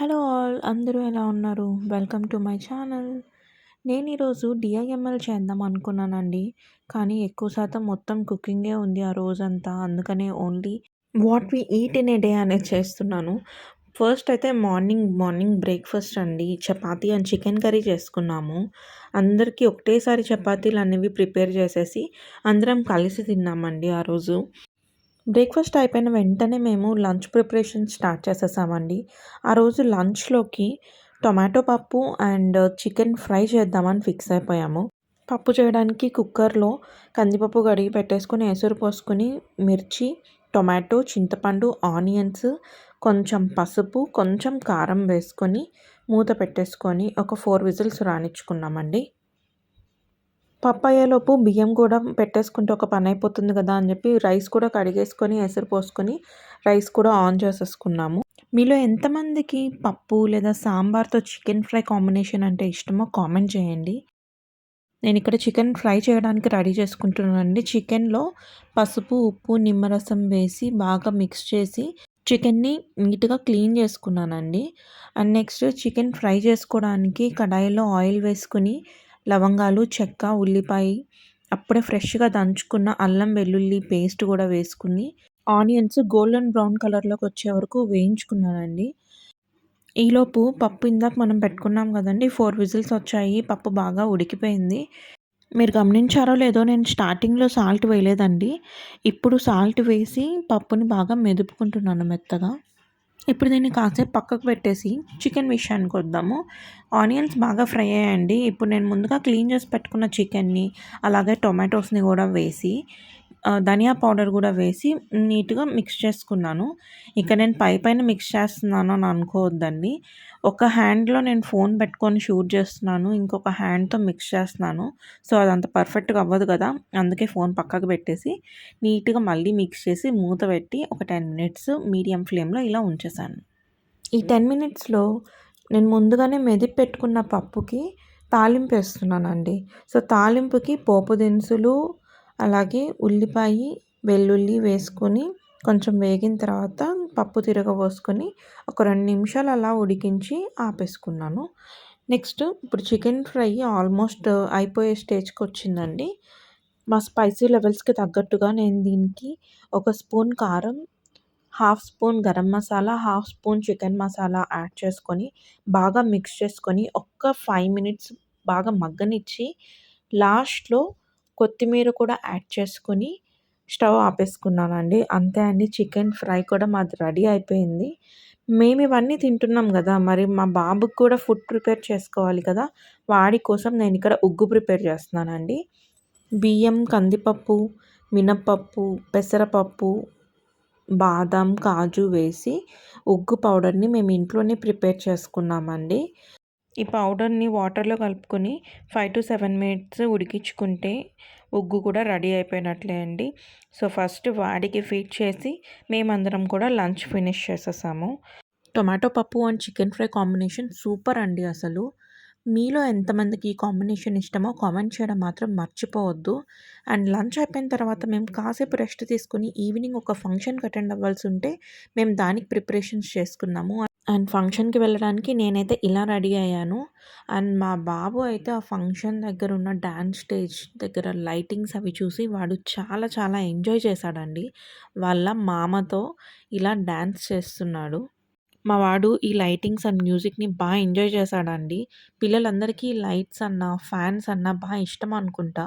Hello all అందరూ ఎలా ఉన్నారు? Welcome to my channel. నేను ఈరోజు డిఐఎంఎల్ చేద్దాం అనుకున్నానండి. కానీ ఎక్కువ శాతం మొత్తం కుకింగే ఉంది ఆ రోజంతా. అందుకనే only what we eat in a day అనేది చేస్తున్నాను. ఫస్ట్ అయితే మార్నింగ్ మార్నింగ్ బ్రేక్ఫాస్ట్ అండి. చపాతీ అండ్ చికెన్ కర్రీ చేసుకున్నాము. అందరికీ ఒకటేసారి చపాతీలు అనేవి ప్రిపేర్ చేసేసి అందరం కలిసి తిన్నామండి ఆ రోజు. బ్రేక్ఫాస్ట్ అయిపోయిన వెంటనే మేము లంచ్ ప్రిపరేషన్ స్టార్ట్ చేసేసామండి. ఆ రోజు లంచ్లోకి టొమాటో పప్పు అండ్ చికెన్ ఫ్రై చేద్దామని ఫిక్స్ అయిపోయాము. పప్పు చేయడానికి కుక్కర్లో కందిపప్పు కడిగి పెట్టేసుకొని ఎసురు పోసుకొని మిర్చి టొమాటో చింతపండు ఆనియన్స్ కొంచెం పసుపు కొంచెం కారం వేసుకొని మూత పెట్టేసుకొని ఒక ఫోర్ విజిల్స్ రానిచ్చుకున్నామండి. పప్పాయలోపు బియ్యం కూడా పెట్టేసుకుంటే ఒక పని అయిపోతుంది కదా అని చెప్పి రైస్ కూడా కడిగేసుకొని ఎసరు పోసుకొని రైస్ కూడా ఆన్ చేసేసుకున్నాము. మీలో ఎంతమందికి పప్పు లేదా సాంబార్తో చికెన్ ఫ్రై కాంబినేషన్ అంటే ఇష్టమో కామెంట్ చేయండి. నేను ఇక్కడ చికెన్ ఫ్రై చేయడానికి రెడీ చేసుకుంటున్నానండి. చికెన్లో పసుపు ఉప్పు నిమ్మరసం వేసి బాగా మిక్స్ చేసి చికెన్ని నీట్గా క్లీన్ చేసుకున్నానండి. అండ్ నెక్స్ట్ చికెన్ ఫ్రై చేసుకోవడానికి కడాయిలో ఆయిల్ వేసుకుని లవంగాలు చెక్క ఉల్లిపాయ అప్పుడే ఫ్రెష్గా దంచుకున్న అల్లం వెల్లుల్లి పేస్ట్ కూడా వేసుకుని ఆనియన్స్ గోల్డెన్ బ్రౌన్ కలర్లోకి వచ్చే వరకు వేయించుకున్నానండి. ఈలోపు పప్పు ఇందాక మనం పెట్టుకున్నాం కదండి ఫోర్ విజిల్స్ వచ్చాయి పప్పు బాగా ఉడికిపోయింది. మీరు గమనించారో లేదో నేను స్టార్టింగ్లో సాల్ట్ వేయలేదండి. ఇప్పుడు సాల్ట్ వేసి పప్పుని బాగా మెదుపుకుంటున్నాను మెత్తగా. ఇప్పుడు దీన్ని కాసేపు పక్కకు పెట్టేసి చికెన్ విషయానికి వద్దాము. ఆనియన్స్ బాగా ఫ్రై అయ్యాయండి ఇప్పుడు నేను ముందుగా క్లీన్ చేసి పెట్టుకున్న చికెన్ని అలాగే టొమాటోస్ని కూడా వేసి ధనియా పౌడర్ కూడా వేసి నీట్గా మిక్స్ చేసుకున్నాను. ఇక నేను పై పైన మిక్స్ చేస్తున్నాను అని అనుకోవద్దండి. ఒక హ్యాండ్లో నేను ఫోన్ పెట్టుకొని షూట్ చేస్తున్నాను. ఇంకొక హ్యాండ్తో మిక్స్ చేస్తున్నాను. సో అదంత పర్ఫెక్ట్గా అవ్వదు కదా. అందుకే ఫోన్ పక్కకు పెట్టేసి నీట్గా మళ్ళీ మిక్స్ చేసి మూత పెట్టి ఒక టెన్ మినిట్స్ మీడియం ఫ్లేమ్లో ఇలా ఉంచేసాను. ఈ టెన్ మినిట్స్లో నేను ముందుగానే మెదిపి పెట్టుకున్న పప్పుకి తాలింపు వేస్తున్నానండి. సో తాలింపుకి పోపు దినుసులు అలాగే ఉల్లిపాయ వెల్లుల్లి వేసుకొని కొంచెం వేగిన తర్వాత పప్పు తిరగబోసుకొని ఒక రెండు నిమిషాలు అలా ఉడికించి ఆపేసుకున్నాను. నెక్స్ట్ ఇప్పుడు చికెన్ ఫ్రై ఆల్మోస్ట్ అయిపోయే స్టేజ్కి వచ్చిందండి. మా స్పైసీ లెవెల్స్కి తగ్గట్టుగా నేను దీనికి ఒక స్పూన్ కారం half spoon garam masala half spoon chicken masala add చేసుకొని బాగా మిక్స్ చేసుకొని ఒక్క ఫైవ్ మినిట్స్ బాగా మగ్గనిచ్చి లాస్ట్లో కొత్తిమీర కూడా యాడ్ చేసుకొని స్టవ్ ఆపేసుకున్నానండి. అంతే అండి. చికెన్ ఫ్రై కూడా మాది రెడీ అయిపోయింది. మేము ఇవన్నీ తింటున్నాం కదా మరి మా బాబుకి కూడా ఫుడ్ ప్రిపేర్ చేసుకోవాలి కదా వాడి కోసం నేను ఇక్కడ ఉగ్గు ప్రిపేర్ చేస్తున్నానండి. బియ్యం కందిపప్పు మినప్పప్పు పెసరపప్పు బాదం కాజు వేసి ఉగ్గు పౌడర్ని మేము ఇంట్లోనే ప్రిపేర్ చేసుకున్నామండి. ఈ పౌడర్ని వాటర్లో కలుపుకొని ఫైవ్ టు సెవెన్ మినిట్స్ ఉడికించుకుంటే ఉగ్గు కూడా రెడీ అయిపోయినట్లే అండి. సో ఫస్ట్ వాడికి ఫీడ్ చేసి మేమందరం కూడా లంచ్ ఫినిష్ చేసేసాము. టొమాటో పప్పు and chicken fry combination super అండి అసలు. మీలో ఎంతమందికి ఈ కాంబినేషన్ ఇష్టమో కామెంట్ చేయడం మాత్రం మర్చిపోవద్దు. అండ్ లంచ్ అయిపోయిన తర్వాత మేము కాసేపు రెస్ట్ తీసుకుని ఈవినింగ్ ఒక ఫంక్షన్కి అటెండ్ అవ్వాల్సి ఉంటే మేము దానికి ప్రిపరేషన్స్ చేసుకున్నాము. అండ్ ఫంక్షన్కి వెళ్ళడానికి నేనైతే ఇలా రెడీ అయ్యాను. అండ్ మా బాబు అయితే ఆ ఫంక్షన్ దగ్గర ఉన్న డ్యాన్స్ స్టేజ్ దగ్గర లైటింగ్స్ అవి చూసి వాడు చాలా చాలా ఎంజాయ్ చేశాడండి. వాళ్ళ మామతో ఇలా డ్యాన్స్ చేస్తున్నాడు. మా వాడు ఈ లైటింగ్స్ అండ్ మ్యూజిక్ని బాగా ఎంజాయ్ చేశాడండి. పిల్లలందరికీ లైట్స్ అన్న ఫ్యాన్స్ అన్న బాగా ఇష్టం అనుకుంటా.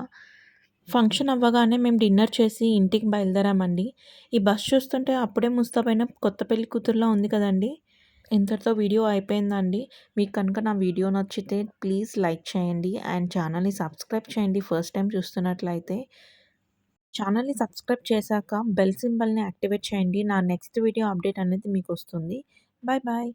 ఫంక్షన్ అవ్వగానే మేము డిన్నర్ చేసి ఇంటికి బయలుదేరామండి. ఈ బస్ చూస్తుంటే అప్పుడే ముస్తాబైన కొత్త పెళ్ళి కూతురులా ఉంది కదండీ. ఇంతటితో వీడియో అయిపోయిందండి. మీకు కనుక నా వీడియో నచ్చితే ప్లీజ్ లైక్ చేయండి. అండ్ ఛానల్ని సబ్స్క్రైబ్ చేయండి. ఫస్ట్ టైం చూస్తున్నట్లయితే ఛానల్ని సబ్స్క్రైబ్ చేశాక బెల్ సింబల్ని యాక్టివేట్ చేయండి. నా నెక్స్ట్ వీడియో అప్డేట్ అనేది మీకు వస్తుంది. Bye bye